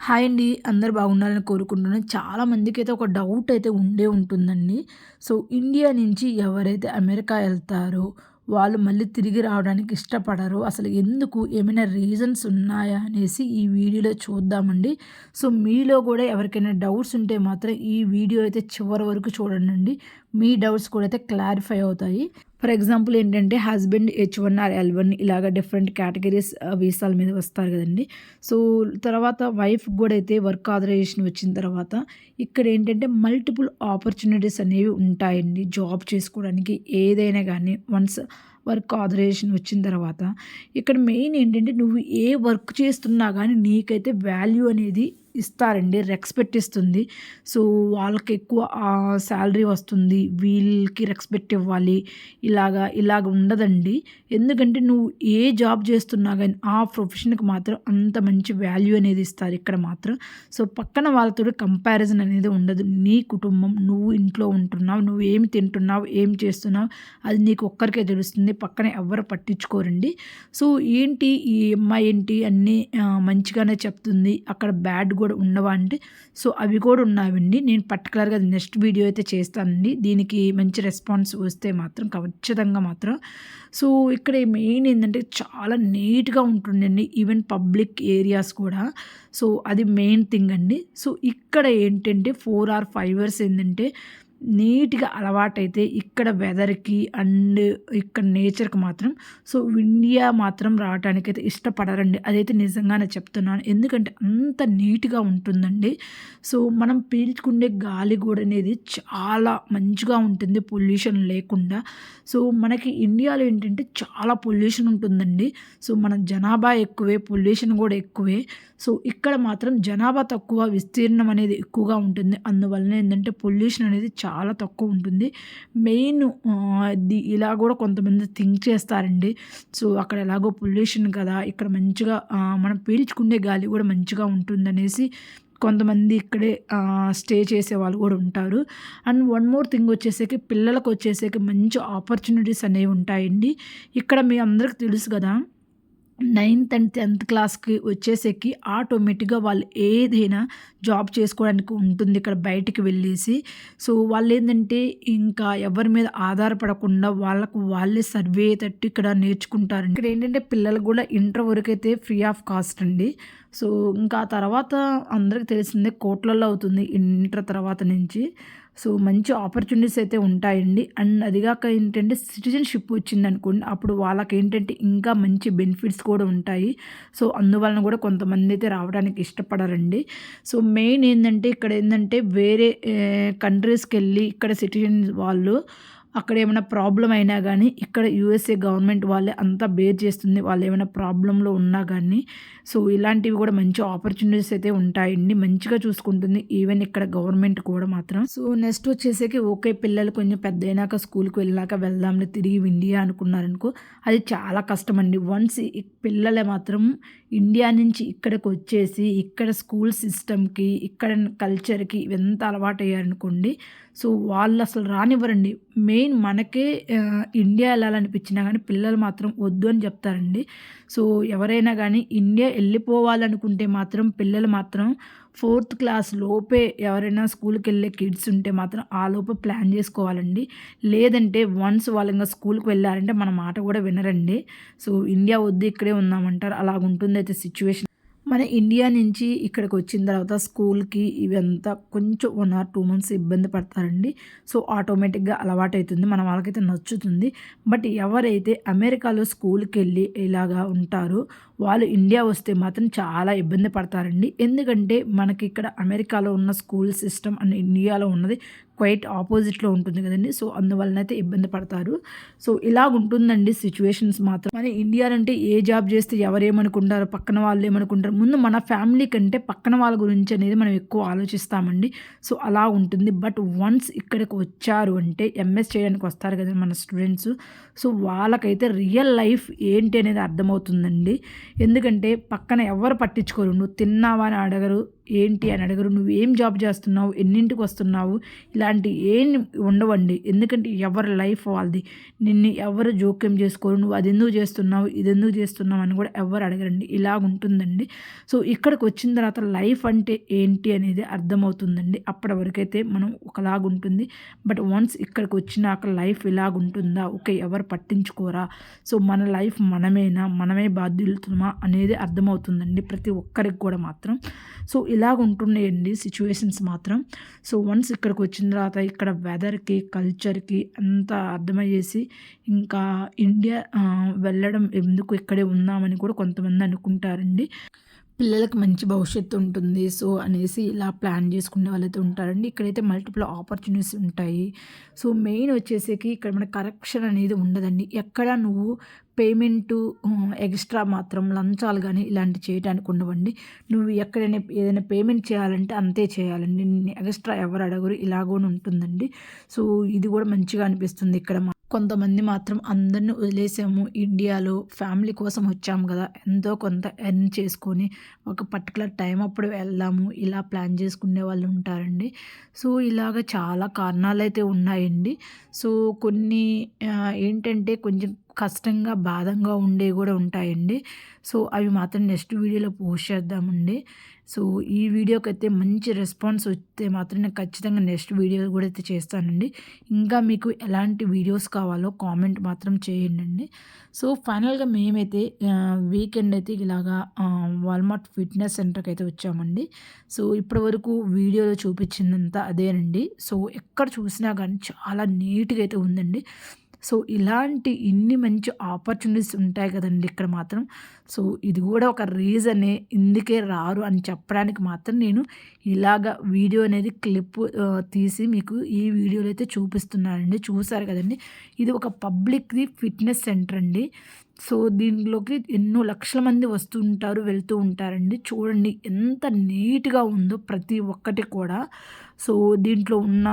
Hi అండి. అందరు బాగుండాలని కోరుకుంటున్నాను. చాలా మందికి అయితే ఒక డౌట్ అయితే ఉండే ఉంటుందండి. సో ఇండియా నుంచి ఎవరైతే అమెరికా వెళ్తారో వాళ్ళు మళ్ళీ తిరిగి రావడానికి ఇష్టపడరు అసలు ఎందుకు ఏమైనా రీజన్స్ ఉన్నాయా అనేసి ఈ వీడియోలో చూద్దామండి. సో మీలో కూడా ఎవరికైనా డౌట్స్ ఉంటే మాత్రం ఈ వీడియో అయితే చివరి వరకు చూడండి. మీ డౌట్స్ కూడా అయితే క్లారిఫై అవుతాయి. ఫర్ ఎగ్జాంపుల్ ఏంటంటే husband H one or L one ఇలాగ డిఫరెంట్ కేటగిరీస్ వీసాల మీద వస్తారు కదండి. సో తర్వాత వైఫ్ కూడా అయితే వర్క్ ఆథరైజేషన్ వచ్చిన తర్వాత ఇక్కడ ఏంటంటే మల్టిపుల్ ఆపర్చునిటీస్ అనేవి ఉంటాయండి. జాబ్ చేసుకోవడానికి ఏదైనా కానీ వన్స్ వర్క్ ఆథరైజేషన్ వచ్చిన తర్వాత. ఇక్కడ మెయిన్ ఏంటంటే నువ్వు ఏ వర్క్ చేస్తున్నా కానీ నీకైతే వాల్యూ అనేది ఇస్తారండి రెస్పెక్ట్ ఇస్తుంది. సో వాళ్ళకి ఎక్కువ శాలరీ వస్తుంది వీళ్ళకి రెస్పెక్ట్ ఇవ్వాలి. ఇలాగా ఇలాగ ఉండదండి. ఎందుకంటే నువ్వు ఏ జాబ్ చేస్తున్నా కానీ ఆ ప్రొఫెషన్కి మాత్రం అంత మంచి వాల్యూ అనేది ఇస్తారు ఇక్కడ మాత్రం. సో పక్కన వాళ్ళతో కంపారిజన్ అనేది ఉండదు. నీ కుటుంబం నువ్వు ఇంట్లో ఉంటున్నావు నువ్వు ఏమి తింటున్నావు ఏం చేస్తున్నావు అది నీకు ఒక్కరికే తెలుస్తుంది. పక్కన ఎవరు పట్టించుకోరండి. సో ఏంటి ఈ అమ్మాయి ఏంటి అన్నీ మంచిగానే చెప్తుంది. అక్కడ బ్యాడ్ కూడా ఉండవా అంటే సో అవి కూడా ఉన్నావండి నేను పర్టికులర్గా నెక్స్ట్ వీడియో అయితే చేస్తానండి. దీనికి మంచి రెస్పాన్స్ వస్తే మాత్రం ఖచ్చితంగా మాత్రం. సో ఇక్కడ మెయిన్ ఏంటంటే చాలా నీట్గా ఉంటుందండి. ఈవెన్ పబ్లిక్ ఏరియాస్ కూడా. సో అది మెయిన్ థింగ్ అండి. సో ఇక్కడ ఏంటంటే ఫోర్ ఆర్ ఫైవ్ ఇయర్స్ ఏంటంటే నీట్గా అలవాటైతే ఇక్కడ వెదర్కి అండ్ ఇక్కడ నేచర్కి మాత్రం సో ఇండియా మాత్రం రావడానికి అయితే ఇష్టపడరండి. అదైతే నిజంగానే చెప్తున్నాను. ఎందుకంటే అంత నీట్గా ఉంటుందండి. సో మనం పీల్చుకునే గాలి కూడా అనేది చాలా మంచిగా ఉంటుంది పొల్యూషన్ లేకుండా. సో మనకి ఇండియాలో ఏంటంటే చాలా పొల్యూషన్ ఉంటుందండి. సో మన జనాభా ఎక్కువే పొల్యూషన్ కూడా ఎక్కువే. సో ఇక్కడ మాత్రం జనాభా తక్కువ విస్తీర్ణం అనేది ఎక్కువగా ఉంటుంది. అందువలన ఏంటంటే పొల్యూషన్ అనేది చాలా తక్కువ ఉంటుంది. మెయిన్ ఇలా కూడా కొంతమంది థింక్ చేస్తారండి. సో అక్కడ ఎలాగో పొల్యూషన్ కదా ఇక్కడ మంచిగా మనం పీల్చుకునే గాలి కూడా మంచిగా ఉంటుందనేసి కొంతమంది ఇక్కడే స్టే చేసే వాళ్ళు కూడా ఉంటారు. అండ్ వన్ మోర్ థింగ్ వచ్చేసరికి పిల్లలకు వచ్చేసరికి మంచి ఆపర్చునిటీస్ అనేవి ఉంటాయండి. ఇక్కడ మీ అందరికి తెలుసు కదా నైన్త్ అండ్ టెన్త్ క్లాస్కి వచ్చేసరికి ఆటోమేటిక్గా వాళ్ళు ఏదైనా జాబ్ చేసుకోవడానికి ఉంటుంది ఇక్కడ బయటికి వెళ్ళేసి. సో వాళ్ళు ఏంటంటే ఇంకా ఎవరి మీద ఆధారపడకుండా వాళ్ళకు వాళ్ళే సర్వే తట్టు ఇక్కడ నేర్చుకుంటారు. ఇక్కడ ఏంటంటే పిల్లలు కూడా ఇంటర్ వరకు అయితే ఫ్రీ ఆఫ్ కాస్ట్ అండి. సో ఇంకా తర్వాత అందరికి తెలిసిందే కోట్లలో అవుతుంది ఇంటర్ తర్వాత నుంచి. సో మంచి ఆపర్చునిటీస్ అయితే ఉంటాయండి. అండ్ అదిగాక ఏంటంటే సిటిజన్షిప్ వచ్చింది అనుకోండి అప్పుడు వాళ్ళకి ఏంటంటే ఇంకా మంచి బెనిఫిట్స్ కూడా ఉంటాయి. సో అందువలన కూడా కొంతమంది అయితే రావడానికి ఇష్టపడరండి. సో మెయిన్ ఏంటంటే ఇక్కడ ఏంటంటే వేరే కంట్రీస్కి వెళ్ళి ఇక్కడ సిటిజన్ వాళ్ళు అక్కడ ఏమైనా ప్రాబ్లం అయినా కానీ ఇక్కడ యూఎస్ఏ గవర్నమెంట్ వాళ్ళే అంతా బేర్ చేస్తుంది. వాళ్ళు ఏమైనా ప్రాబ్లంలో ఉన్నా కానీ సో ఇలాంటివి కూడా మంచి ఆపర్చునిటీస్ అయితే ఉంటాయండి. మంచిగా చూసుకుంటుంది. ఈవెన్ ఇక్కడ గవర్నమెంట్ కూడా మాత్రం. సో నెక్స్ట్ వచ్చేసరికి ఓకే పిల్లలు కొంచెం పెద్ద అయినాక స్కూల్కి వెళ్ళాక వెళ్దాంలే తిరిగి ఇండియా అనుకున్నారనుకో అది చాలా కష్టం అండి వన్స్ పిల్లలే మాత్రం ఇండియా నుంచి ఇక్కడికి వచ్చేసి ఇక్కడ స్కూల్ సిస్టమ్కి ఇక్కడ కల్చర్కి ఎంత అలవాటు అయ్యారనుకోండి సో వాళ్ళు అసలు రానివ్వరండి. మెయిన్ మనకే ఇండియా వెళ్ళాలనిపించినా కానీ పిల్లలు మాత్రం వద్దు అని చెప్తారండి. సో ఎవరైనా కానీ ఇండియా వెళ్ళిపోవాలనుకుంటే మాత్రం పిల్లలు మాత్రం ఫోర్త్ క్లాస్ లోపే ఎవరైనా స్కూల్కి వెళ్ళే కిడ్స్ ఉంటే మాత్రం ఆ లోపే ప్లాన్ చేసుకోవాలండి. లేదంటే వన్స్ వాళ్ళంగా ఇంకా స్కూల్కి వెళ్ళారంటే మన మాట కూడా వినరండి. సో ఇండియా వద్దు ఇక్కడే ఉందామంటారు. అలాగుంటుంది అయితే సిచ్యువేషన్. మన ఇండియా నుంచి ఇక్కడికి వచ్చిన తర్వాత స్కూల్కి ఇవంతా కొంచెం వన్ ఆర్ టూ మంత్స్ ఇబ్బంది పడతారండి. సో ఆటోమేటిక్గా అలవాటు అవుతుంది మన వాళ్ళకైతే నచ్చుతుంది. బట్ ఎవరైతే అమెరికాలో స్కూల్కి వెళ్ళి ఇలాగా ఉంటారో వాళ్ళు ఇండియా వస్తే మాత్రం చాలా ఇబ్బంది పడతారండి. ఎందుకంటే మనకి ఇక్కడ అమెరికాలో ఉన్న స్కూల్ సిస్టమ్ అండ్ ఇండియాలో ఉన్నది క్వైట్ ఆపోజిట్లో ఉంటుంది కదండి. సో అందువలన అయితే ఇబ్బంది పడతారు. సో ఇలా ఉంటుందండి సిచ్యువేషన్స్ మాత్రం. మన ఇండియా అంటే ఏ జాబ్ చేస్తే ఎవరేమనుకుంటారు పక్కన వాళ్ళు ఏమనుకుంటారు ముందు మన ఫ్యామిలీ కంటే పక్కన వాళ్ళ గురించి అనేది మనం ఎక్కువ ఆలోచిస్తామండి. సో అలా ఉంటుంది. బట్ వన్స్ ఇక్కడికి వచ్చారు అంటే ఎంఎస్ చేయడానికి వస్తారు కదా మన స్టూడెంట్స్ సో వాళ్ళకైతే రియల్ లైఫ్ ఏంటి అనేది అర్థమవుతుందండి. ఎందుకంటే పక్కన ఎవరు పట్టించుకోరు. నువ్వు తిన్నావా అని అడగరు. ఏంటి అని అడగరు. నువ్వు ఏం జాబ్ చేస్తున్నావు? ఎన్నింటికి వస్తున్నావు? ఇలాంటి ఏం ఉండవండి. ఎందుకంటే ఎవరి లైఫ్ వాళ్ళది. నిన్ను ఎవరు జోక్యం చేసుకోరు. నువ్వు అది ఎందుకు చేస్తున్నావు? ఇది ఎందుకు చేస్తున్నావు? అని కూడా ఎవరు అడగరండి. ఇలా ఉంటుందండి. సో ఇక్కడికి వచ్చిన తర్వాత లైఫ్ అంటే ఏంటి అనేది అర్థమవుతుందండి. అప్పటి వరకైతే మనం ఒకలాగా ఉంటుంది. బట్ వన్స్ ఇక్కడికి వచ్చినాక లైఫ్ ఇలాగుంటుందా ఓకే ఎవరు పట్టించుకోరా? సో మన లైఫ్ మనమేనా? మనమే బాధ్యులుతుమా? అనేది అర్థమవుతుందండి. ప్రతి ఒక్కరికి కూడా మాత్రం. సో ఇలాగ ఉంటున్నాయండి సిచ్యువేషన్స్ మాత్రం. సో వన్స్ ఇక్కడికి వచ్చిన తర్వాత ఇక్కడ వెదర్కి కల్చర్కి అంతా అర్థమయ్యేసి ఇంకా ఇండియా వెళ్ళడం ఎందుకు ఇక్కడే ఉందామని కూడా కొంతమంది అనుకుంటారండి. పిల్లలకు మంచి భవిష్యత్తు ఉంటుంది. సో అనేసి ఇలా ప్లాన్ చేసుకునే వాళ్ళైతే ఉంటారండి. ఇక్కడైతే మల్టిపుల్ ఆపర్చునిటీస్ ఉంటాయి. సో మెయిన్ వచ్చేసరికి ఇక్కడ మన కరెక్షన్ అనేది ఉండదండి. ఎక్కడ నువ్వు పేమెంటు ఎక్స్ట్రా మాత్రం లంచాలు కానీ ఇలాంటివి చేయడానికి ఉండవండి. నువ్వు ఎక్కడైనా ఏదైనా పేమెంట్ చేయాలంటే అంతే చేయాలండి. ఎక్స్ట్రా ఎవరు అడగరు. ఇలాగోని ఉంటుందండి. సో ఇది కూడా మంచిగా అనిపిస్తుంది ఇక్కడ కొంతమంది మాత్రం అందరిని వదిలేసాము. ఇండియాలో ఫ్యామిలీ కోసం వచ్చాము కదా. ఎంతో కొంత ఎర్న్ చేసుకొని ఒక పర్టికులర్ టైం అప్పుడు వెళ్దాము. ఇలా ప్లాన్ చేసుకునే వాళ్ళు ఉంటారండి. సో ఇలాగ చాలా కారణాలు అయితే ఉన్నాయండి. సో కొన్ని ఏంటంటే కొంచెం కష్టంగా బాధంగా ఉండేవి కూడా ఉంటాయండి. సో అవి మాత్రం నెక్స్ట్ వీడియోలో పోస్ట్ చేద్దామండి. సో ఈ వీడియోకి అయితే మంచి రెస్పాన్స్ వస్తే మాత్రం నేను ఖచ్చితంగా నెక్స్ట్ వీడియో కూడా అయితే చేస్తానండి. ఇంకా మీకు ఎలాంటి వీడియోస్ కావాలో కామెంట్ మాత్రం చేయండి సో ఫైనల్గా మేమైతే వీకెండ్ అయితే ఇలాగా వాల్మార్ట్ ఫిట్నెస్ సెంటర్కి అయితే వచ్చామండి. సో ఇప్పటి వరకు వీడియోలో చూపించిందంతా అదేనండి. సో ఎక్కడ చూసినా కానీ చాలా నీట్గా అయితే ఉందండి. సో ఇలాంటి ఇన్ని మంచి ఆపర్చునిటీస్ ఉంటాయి కదండి ఇక్కడ మాత్రం. సో ఇది కూడా ఒక రీజనే ఇందుకే రారు అని చెప్పడానికి మాత్రం నేను ఇలాగ వీడియో అనేది క్లిప్ తీసి మీకు ఈ వీడియోలో అయితే చూపిస్తున్నానండి. చూసారు కదండి? ఇది ఒక పబ్లిక్ది ఫిట్నెస్ సెంటర్ అండి. సో దీనిలోకి ఎన్నో లక్షల మంది వస్తూ ఉంటారు వెళ్తూ ఉంటారండి. చూడండి ఎంత నీట్గా ఉందో ప్రతి ఒక్కటి కూడా. సో దీంట్లో ఉన్న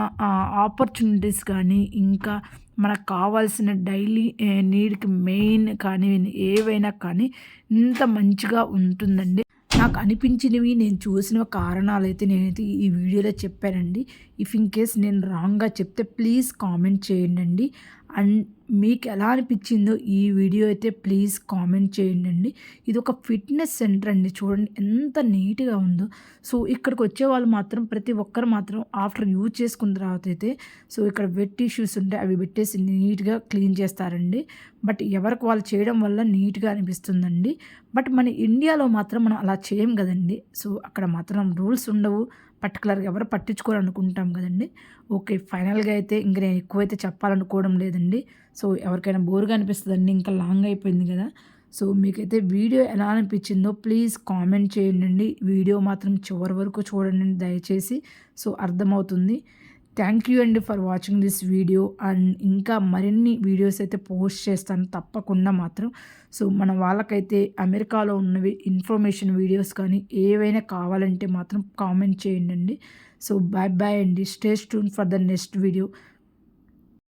ఆపర్చునిటీస్ కానీ ఇంకా మనకు కావాల్సిన డైలీ నీడ్కి మెయిన్ కానీ ఏవైనా కానీ ఇంత మంచిగా ఉంటుందండి. నాకు అనిపించినవి నేను చూసిన కారణాలు అయితే నేనైతే ఈ వీడియోలో చెప్పానండి. ఇఫ్ ఇన్ కేస్ నేను రాంగ్గా చెప్తే ప్లీజ్ కామెంట్ చేయండి అండ్ మీకు ఎలా అనిపించిందో ఈ వీడియో అయితే ప్లీజ్ కామెంట్ చేయండి ఇది ఒక ఫిట్నెస్ సెంటర్ అండి. చూడండి ఎంత నీట్గా ఉందో. సో ఇక్కడికి వచ్చే వాళ్ళు మాత్రం ప్రతి ఒక్కరు మాత్రం ఆఫ్టర్ యూజ్ చేసుకున్న తర్వాత అయితే సో ఇక్కడ వెట్ టిష్యూస్ ఉంటే అవి పెట్టేసి నీట్గా క్లీన్ చేస్తారండి. బట్ ఎవరికి వాళ్ళు చేయడం వల్ల నీట్గా అనిపిస్తుందండి. బట్ మన ఇండియాలో మాత్రం మనం అలా చేయం కదండి. సో అక్కడ మాత్రం రూల్స్ ఉండవు. పర్టికులర్గా ఎవరు పట్టించుకోవాలనుకుంటాం కదండి. ఓకే ఫైనల్గా అయితే ఇంక నేను ఎక్కువైతే చెప్పాలనుకోవడం లేదండి. సో ఎవరికైనా బోర్గా అనిపిస్తుందండి ఇంకా లాంగ్ అయిపోయింది కదా. సో మీకైతే వీడియో ఎలా అనిపించిందో ప్లీజ్ కామెంట్ చేయండి వీడియో మాత్రం చివరి వరకు చూడండి దయచేసి. సో అర్థమవుతుంది. థ్యాంక్ యూ అండి for watching this video. And ఇంకా మరిన్ని వీడియోస్ అయితే పోస్ట్ చేస్తాను తప్పకుండా మాత్రం. సో మన వాళ్ళకైతే అమెరికాలో ఉన్నవి ఇన్ఫర్మేషన్ వీడియోస్ కానీ ఏవైనా కావాలంటే మాత్రం కామెంట్ చేయండి సో బాయ్ బాయ్ అండి. Stay tune for the next video